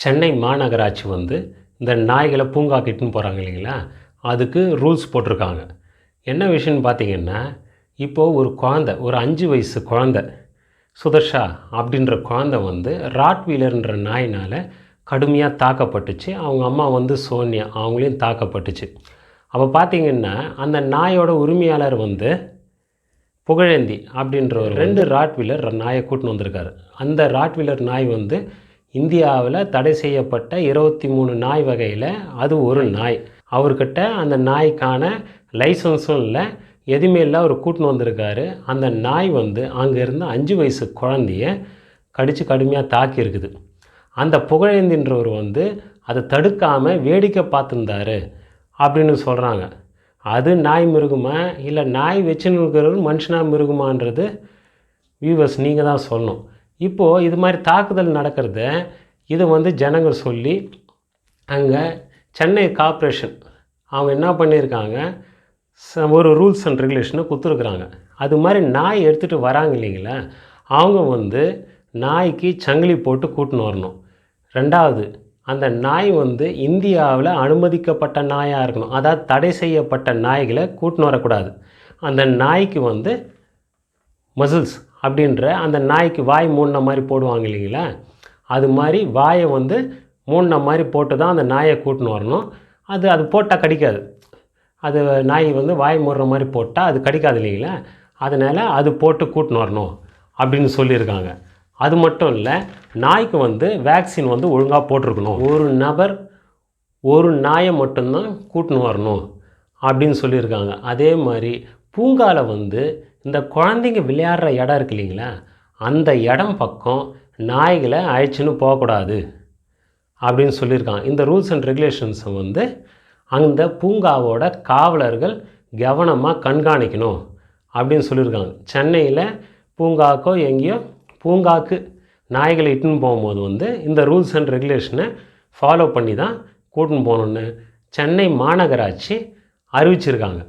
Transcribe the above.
சென்னை மாநகராட்சி வந்து இந்த நாய்களை பூங்காக்கு இட்டுன்னு போகிறாங்க இல்லைங்களா? அதுக்கு ரூல்ஸ் போட்டிருக்காங்க. என்ன விஷயம்னு பார்த்தீங்கன்னா இப்போது ஒரு குழந்த ஒரு அஞ்சு வயசு குழந்த சுதர்ஷா அப்படின்ற குழந்த வந்து ராட்வீலர்ன்ற நாயினால் கடுமையாக தாக்கப்பட்டுச்சு. அவங்க அம்மா வந்து சோனியா அவங்களையும் தாக்கப்பட்டுச்சு. அப்போ பார்த்தீங்கன்னா அந்த நாயோட உரிமையாளர் வந்து புகழேந்தி அப்படின்ற ஒரு ரெண்டு ராட்வீலர் நாயை கூட்டின்னு வந்திருக்காரு. அந்த ராட்வீலர் நாய் வந்து இந்தியாவில் தடை செய்யப்பட்ட இருபத்தி மூணு நாய் வகையில் அது ஒரு நாய். அவர்கிட்ட அந்த நாய்க்கான லைசன்ஸும் இல்லை எதுவுமே இல்லை. அவர் கூட்டின்னு வந்திருக்காரு. அந்த நாய் வந்து அங்கேருந்து அஞ்சு வயசு குழந்தைய கடித்து கடுமையாக தாக்கியிருக்குது அந்த புகழேந்தின்றவர் வந்து அதை தடுக்காமல் வேடிக்கை பார்த்துருந்தாரு அப்படின்னு சொல்கிறாங்க அது நாய் மிருகுமா? இல்லை நாய் வச்சுன்னு இருக்கிறவர் மனுஷனாக மிருகுமான்றது வியூவர்ஸ் நீங்கள் தான் சொல்லணும். இப்போது இது மாதிரி தாக்குதல் நடக்கிறத இதை வந்து ஜனங்கள் சொல்லி அங்கே சென்னை கார்ப்பரேஷன் அவங்க என்ன பண்ணியிருக்காங்க? ச- ஒரு ரூல்ஸ் அண்ட் ரெகுலேஷனை கொடுத்துருக்குறாங்க. அது மாதிரி நாய் எடுத்துகிட்டு வராங்க இல்லைங்களா? அவங்க வந்து நாய்க்கு சங்கிலி போட்டு கூட்டின்னு வரணும். ரெண்டாவது அந்த நாய் வந்து இந்தியாவில் அனுமதிக்கப்பட்ட நாயாக இருக்கணும். அதாவது தடை செய்யப்பட்ட நாய்களை கூட்டின்னு வரக்கூடாது. அந்த நாய்க்கு வந்து மசில்ஸ் அப்படின்ற அந்த நாய்க்கு வாய் மூடின மாதிரி போடுவாங்க இல்லைங்களா? அது மாதிரி வாயை வந்து மூடின மாதிரி போட்டு தான் அந்த நாயை கூட்டின்னு வரணும். அது அது போட்டால் கடிக்காது. அது நாய் வந்து வாய் மூடுற மாதிரி போட்டால் அது கடிக்காது இல்லைங்களா? அதனால் அது போட்டு கூட்டின்னு வரணும் அப்படின்னு சொல்லியிருக்காங்க. அது மட்டும் இல்லை நாய்க்கு வந்து வேக்சின் வந்து ஒழுங்காக போட்டிருக்கணும். ஒரு நபர் ஒரு நாயை மட்டும்தான் கூட்டின்னு வரணும் அப்படின்னு சொல்லியிருக்காங்க. அதே மாதிரி பூங்காவில் வந்து இந்த குழந்தைங்க விளையாடுற இடம் இருக்கு இல்லைங்களா? அந்த இடம் பக்கம் நாய்களை அழைச்சின்னு போகக்கூடாது அப்படின்னு சொல்லியிருக்காங்க. இந்த ரூல்ஸ் அண்ட் ரெகுலேஷன்ஸை வந்து அந்த பூங்காவோட காவலர்கள் கவனமாக கண்காணிக்கணும் அப்படின்னு சொல்லியிருக்காங்க. சென்னையில் பூங்காக்கோ எங்கேயோ பூங்காக்கு நாய்களை இட்டுன்னு போகும்போது வந்து இந்த ரூல்ஸ் அண்ட் ரெகுலேஷனை ஃபாலோ பண்ணி தான் கூட்டின்னு போகணுன்னு சென்னை மாநகராட்சி அறிவிச்சிருக்காங்க.